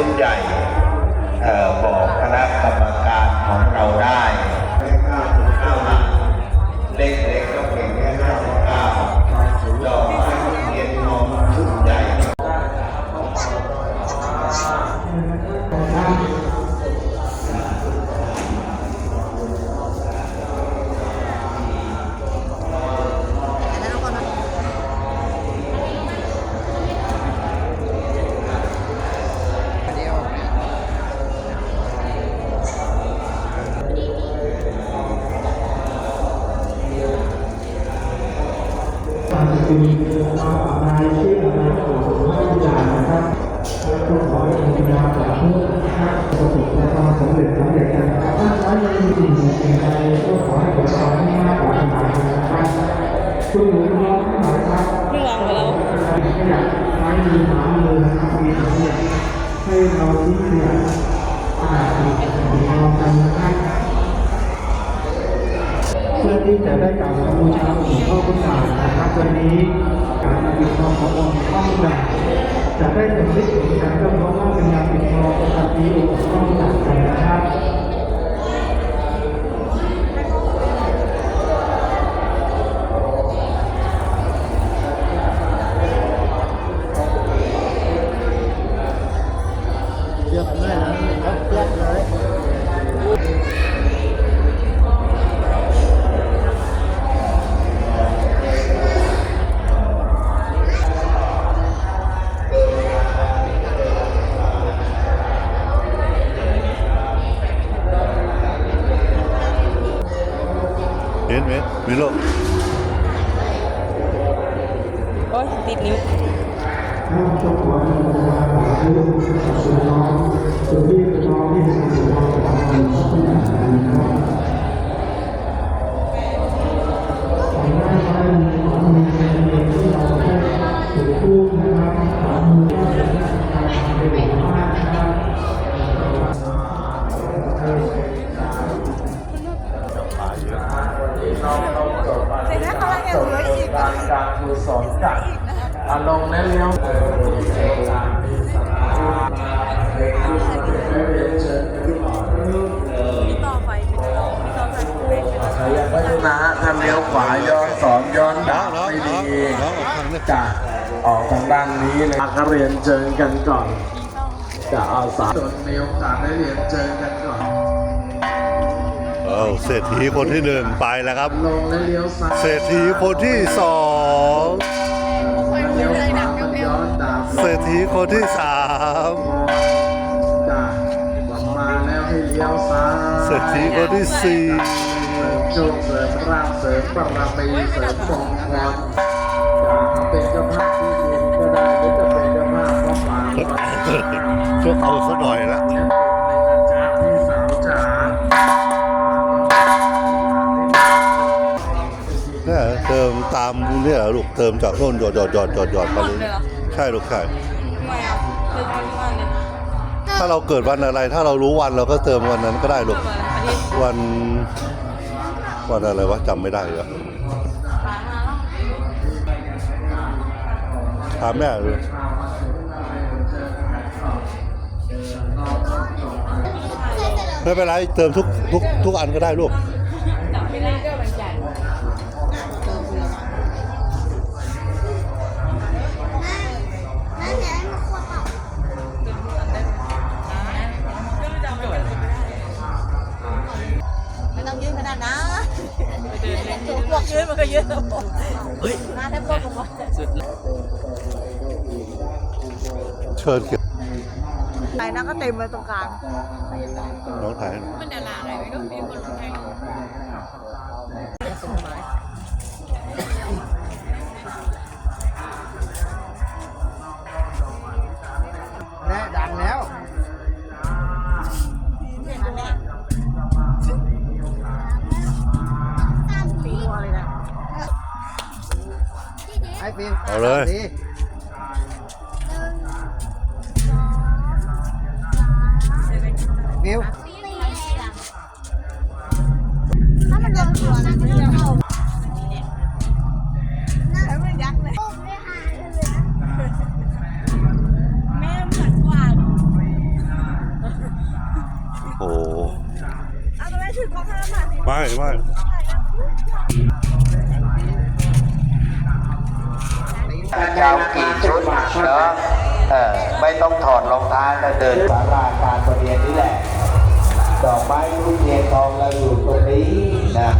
ชุดใหญ่บอกคณะกรรมการของเราได้แค่ห้าสิบเก้าหลักเล็กๆ คุณเอาอะไรชื่ออะไรของพระอาจารนะครับแล้วก็ขอให้คุณยาจากเพื่อนนะครับประสบความสำเร็จสำเร็จกันะครับถ้าใช้ในสิ่งสิ่งใดก็ขอให้ประสบให้มากกว่าขนาดนะครับคุณหนูน้องทั้งหลายครับเรื่องของเราไม่อยากไม้มือหมามือนะครับมีขยะให้ วันนี้การปิดทองขององค์พ่อพุทธาจะได้สำเร็จผลกันก็เพราะว่าเป็นงานปิดทองประจำปีองค์พ่อพุทธานะครับเห็นไหมมีโลยนิ้วข้าพเจ้าขอให้บูชาหลว งพ่อสุน้อง การการกุศลจัดอารมณ์และเลี้ยวเออเจตามีสัมมาเด็กที่ไม่เรียนเชิญขึ้นมาต่อไฟเป็นต่อต่อไฟเป็นเป็นใครยังไม่ได้นะถ้าเลี้ยวขวาย้อนสอนย้อนดางน้องไม่ดีจะออกทางด้านนี้เลยนักเรียนเชิญกันก่อน จะเอาสามจนมีโอกาสได้เรียนเชิญกันก่อน เออเศรษฐีคนที่หนึ่งไปแล้วครับลงและเลี้ยวซ้ายเศรษฐีคนที่สองเลี้ยวขวามันย้อนดาบเศรษฐีคนที่สามจ้ะกลับมาแล้วให้เลี้ยวซ้ายเศรษฐีคนที่สี่เสริมโชคเสริมราบเสริมบารมีเสริมมงคลจะเป็นเจ้าภาพที่ดินก็ได้หรือจะเป็นเจ้าภาพพระป่าก็ได้ช่วยเอาซะหน่อยละ ในจ้าพี่สาวจ๋า เนี่ยเติมตามเนี่ยลูกเติมจากโน่นหยอดหยอดหยอดหยอดหยอดมาเลยใช่ลูกใช่ทำไมอะคือเอาทุกวันเลยถ้าเราเกิดวันอะไร ถ้าเรารู้วันเราก็เติมวันนั้นก็ได้ลูกเมื่อวันอาทิตย์วันวันอะไรวะจำไม่ได้เลยสามมาแล้วถามแม่เลยไม่เป็นไรเติมทุกทุกทุกอันก็ได้ลูก มันก็ยืนแล้วผมมาแทบพวกผมว่าเชิญเก็บไหนนะก็เต็มเลยตรงกลางน้องถ่ายให้หน่อยมันดาราอะไรไม่รู้มีคนลงแมีนเอาเลยวิวไม่ไม่ ยาวกี่ชุดเนาะเออไม่ต้องถอดรองเท้าแล้วเดินสาราการประเรียนนี่แหละ ดอกไม้ทุกเทียนทองเราอยู่ตรงนี้นะ